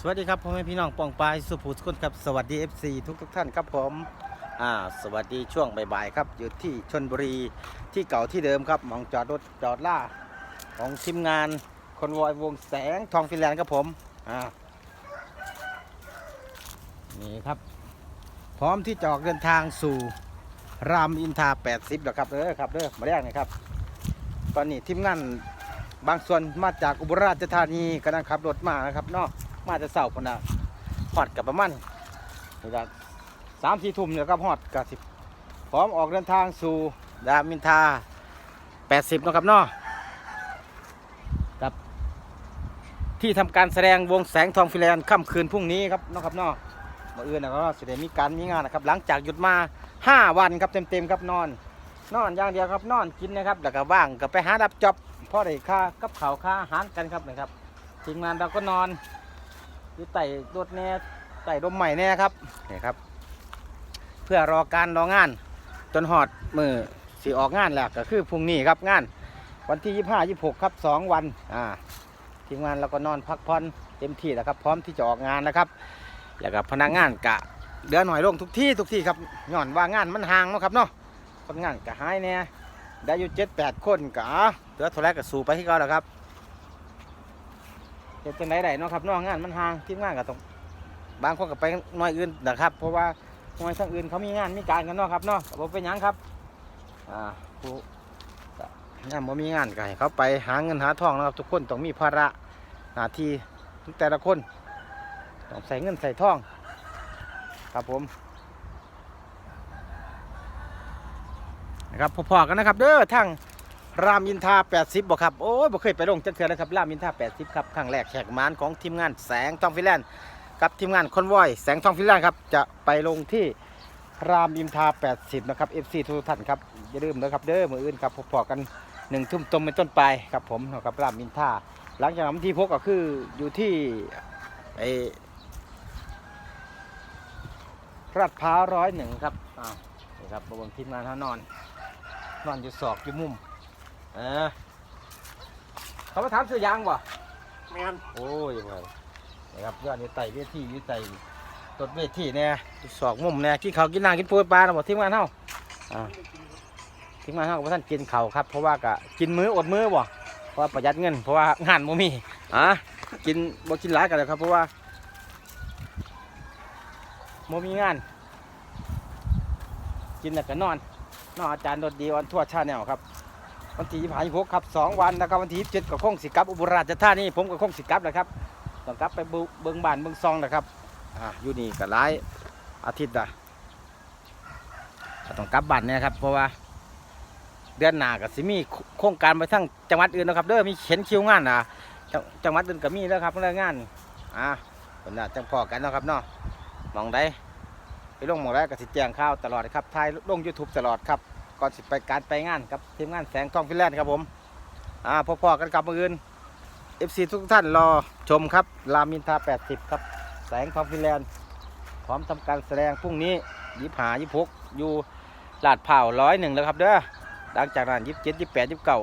สวัสดีครับพ่อแม่พี่น้องปองปายสุภูสุคนครับสวัสดี FC ทุกทุกท่านครับผมอ่าสวัสดีช่วงบ่ายๆครับอยู่ที่ชนบุรีที่เก่าที่เดิมครับมองจอดรถจอดล่าของทีมงานคนวอยวงแสงทองฟินแลนด์ครับผมอ่านี่ครับ พร้อมที่จะออกเดินทางสู่รามอินทรา80แล้วครับเด้อครับเด้อมาแรกนะครับ ตอนนี้ทีมงานบางส่วนมาจากอุบลราชธานีกำลังขับรถมานะครับเนาะ มาจะเสาพนนะฮอดกับประมาณนี่ละสามสี่ทุ่มเนี่ยครับฮอดกับสิบพร้อมออกเดินทางสู่ดามินทาแปดสิบนะครับเนาะกับ ที่ทำการแสดงวงแสงทองฟิแลนด์ค่ำคืนพรุ่งนี้ครับนะครับเนาะมื่ออื่นนะก็แสดงมีการมีงานนะครับ หลังจากหยุดมาห้าวันครับเต็มๆครับนอน นอนอย่างเดียวครับนอนกินนะครับแล้วก็ว่างก็ไปหาดับจ็อบพ่อได้ค่ากับเขาค่าอาหารกันครับนะครับทีมงานเราก็นอน อยู่ไต่รถแน่ไต่ร่มใหม่แน่ครับนี่ครับ เพื่อรอการรองาน จนหอดมือสีออกงานแล้วก็คือพรุ่งนี้ครับงาน วันที่25 26ครับ2วันอ่าทีมงานเราก็นอนพักผ่อนเต็มที่แล้วครับ พร้อมที่จะออกงานนะครับแล้วก็พนักงานกะเดือนหน่อยลงทุกที่ทุกที่ครับย้อนว่างานมันห่างเนาะครับเนาะคนงานกะหายแน่ได้อยู่7 8คนกะเหลือเท่าไรก็สู้ไปที่เขาแล้วครับ เฮ็ดจังไดได้เนาะครับนองงานมันห่างทีมงานก็ต้องบางคนก็ไปหน่วยอื่นนะครับ เพราะว่าหน่วยทางอื่นเขามีงานมีการกันเนาะครับเนาะก็บ่เป็นหยังครับอ่าผู้งานบ่มีงานก็ให้เขาไปหาเงินหาทองนะครับทุกคนต้องมีภาระหน้าที่ทุกแต่ละคนต้องใส่เงินใส่ทอง ครับผมนะครับพอๆกันนะครับ เด้อทั้ง รามอินทา80บ่ครับ โอ้ยบ่เคยไปลงจักเทื่อเลยครับรามอินทา80 ครับครั้งแรกแขกมานของทีมงานแสงทองฟิแลนด์กับทีมงานคอนวอยแสงทองฟิแลนด์ครับจะไปลงที่รามอินทา80 นะครับ FC ทุกท่านครับอย่าลืมนะครับเด้อมืออื่นครับพอๆกันหนึ่งทุ่มตรงเป็นต้นไปครับผมนะครับรามอินทาหลังจากนั้นที่พกก็คืออยู่ที่ไอ้รัดพร้าวร้อยหนึ่งครับอ่านี่ครับบนทีมงานเขานอน นอนอยู่ศอกอยู่มุม เออเขามาถามซื้อยางบ่แม่นโอ้ยบ่นะครับยอดอยู่ไต่เวทีอยู่ไต่ต้นเวทีเนี่ยอยู่สอกมุมเนี่ยกินข้าวกินน้ำกินปูปลาเนาะบ่ทีมงานเฮาอ่าทีมงานเฮาก็บ่ทันกินข้าวครับ เพราะว่ากะกินมื้ออดมื้อบ่เพราะว่าประหยัดเงินเพราะว่างานบ่มีอะกินบ่กินหลายกันเลยครับ เพราะว่าบ่มีงาน กินแล้วก็นอนนอนอาจารย์ดดดีออนทั่วชาแนลครับ วันที่ยี่สิบหกครับสองวันนะครับวันที่ยี่สิบเจ็ดก็คงสิกับอุบลราชธานีผมก็คงสิกับแหละครับต้องกลับไปเบิ่งเบิ้งบ้านเบิ้งซองนะครับอ่าอยู่นี่ก็หลายอาทิตย์ละต้องกลับบ้านเนี่ยครับเพราะว่าเดือนหน้าก็สิมีโครงการไปทั้งจังหวัดอื่นนะครับเด้อมีเขียนคิวงานนะจังจังหวัดอื่นก็มีแล้วครับเรื่องงานอ่าคนน่ะจังพอกันนะครับเนาะมองได้ไปลงมองได้ก็สิแจงข่าวตลอดครับถ่ายลง YouTube ตลอดครับ ก่อนสิไปการไปงานกับทีมงานแสงทองฟินแลนด์ครับผมอ่าพอๆกันกับมืออื่น FC ทุกท่านรอชมครับรามินทา 80 ครับ แสงทองฟินแลนด์พร้อมทำการแสดงพรุ่งนี้ยิบหายิบหกอยู่ลาดเผาร้อยหนึ่งแล้วครับเด้อหลังจากนั้นยิบเจ็ดยิบแปดยิบเก้า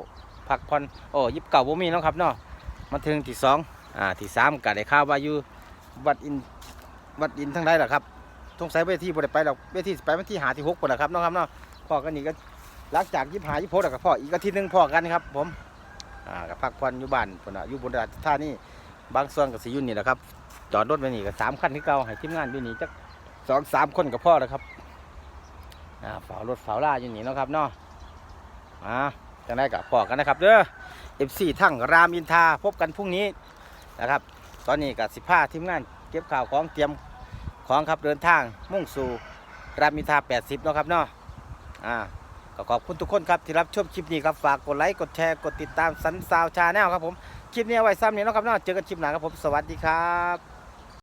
พักผ่อนโอ้ยิบเก้าบ่มีเนาะครับเนาะมาถึงที่สองอ่าที่สามก็ได้ข่าวว่าอยู่วัดอินวัดอินทั้งใดล่ะครับสงสัยเวทีบ่ได้ไปหรอกเวทีไปวันที่หาที่หกปุ่นนะครับเนาะครับเนาะ อกันนี่ก็หลังจากยิบหายิบโพสกับพ่ออีกอาทิตย์หนึงพ่อกันครับ ผมอ่ากับพักผ่อนอยู่บ้านพุ่นน่ะอยู่บนราชท่านี่บางส่วนกับสิยุ่นนี่แหละครับ จอดรถไว้นี่ก็สามคันที่เก่าให้ทีมงานอยู่นี่จักสองสามคนกับพ่อแล้วครับอ่าฝารถฝาล่าอยู่นี่นะครับเนาะอ่าจังได้กับพ่อกันนะครับเด้อเอฟซีทั้งรามอินทาพบกันพรุ่งนี้นะครับ ตอนนี้กับสิบ้าทีมงาน เก็บข่าวของเตรียมของครับเดินทางมุ่งสู่รามอินทา80เนาะครับเนาะ อ่าก็ขอบคุณทุกคนครับที่รับชมคลิปนี้ครับฝากกดไลค์กดแชร์กดติดตามสันสาวชาแนลครับผมคลิปนี้เอาไว้ซ้ำนี้นะครับเนาะเจอกันคลิปหน้าครับผมสวัสดีครับ